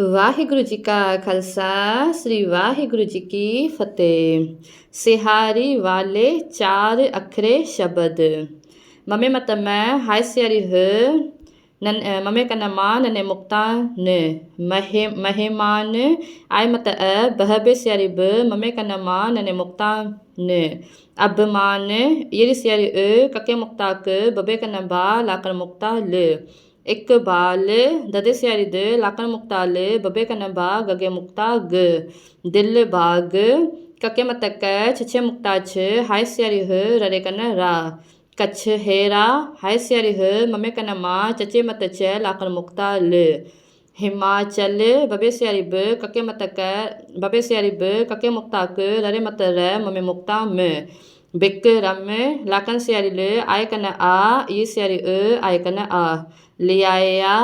ਵਾਹਿਗੁਰੂ ਜੀ ਕਾ ਖਾਲਸਾ ਸ੍ਰੀ ਵਾਹਿਗੁਰੂ ਜੀ ਕੀ ਫਤਿਹ ਸਿਹਾਰੀ ਵਾਲੇ ਚਾਰ ਅੱਖਰੇ ਸ਼ਬਦ ਮਮੇ ਮਤ ਮੈਂ ਹਾਇ ਸਿਆਰੀ ਹ ਨਨ ਅ, ਮਮੇ ਕਨ ਮਾਨ ਨੇ ਮੁਕਤਾ ਨ ਮਹਿ ਮਹਿਮਾਨ ਆਇ ਮਤ ਅ ਬਹਬੇ ਸਿਆਰੀ ਬ ਮਮੇ ਕਨ ਮਾਨ ਨੇ ਮੁਕਤਾ ਨ ਅਬਮਾਨ ਯਰੀ ਸਿਆਰੀ ਅ ਕਕੇ ਮੁਕਤਾ ਕ ਬਬੇ ਕਨ இக்பால் ததிசியரிது बबे முக்தால் गगे मुक्ता ग दिल बाग कके मतक चछे मुक्ता छ हाय स्यरिह ररे कन रा कच्छ हेरा हाय स्यरिह ममे कन मा चचे मत लाकर मुक्ता ल हिमाचल बबे स्यरिब कके मतक बबे ब कके मुक्ताक ररे मत र ममे मुक्ता म बिक्रम लाकन सियारी ल आय कन आ ई सियारी अ आय कन आ लियाया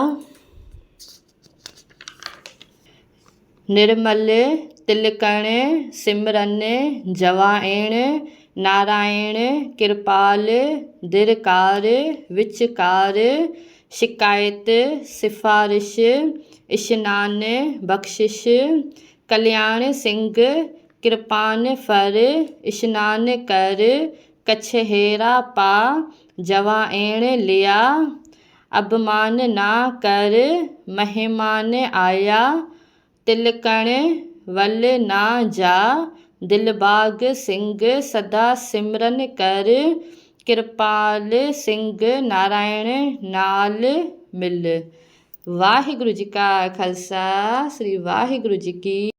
निर्मल तिलकण सिमरन जवाइण नारायण किरपाल दिरकार विचकार शिकायत सिफारिश इशनान बख्शिश कल्याण सिंह कृपान फर स्नान कर, कछहेरा पा जवाएण लिया। अभमान ना कर, मेहमान आया। तिलकण वल ना जा, दिलबाग सिंह सदा सिमरन कर। कृपाल सिंह नारायण नाल मिल। वाहिगुरु जी का खालसा, श्री वाहिगुरु जी की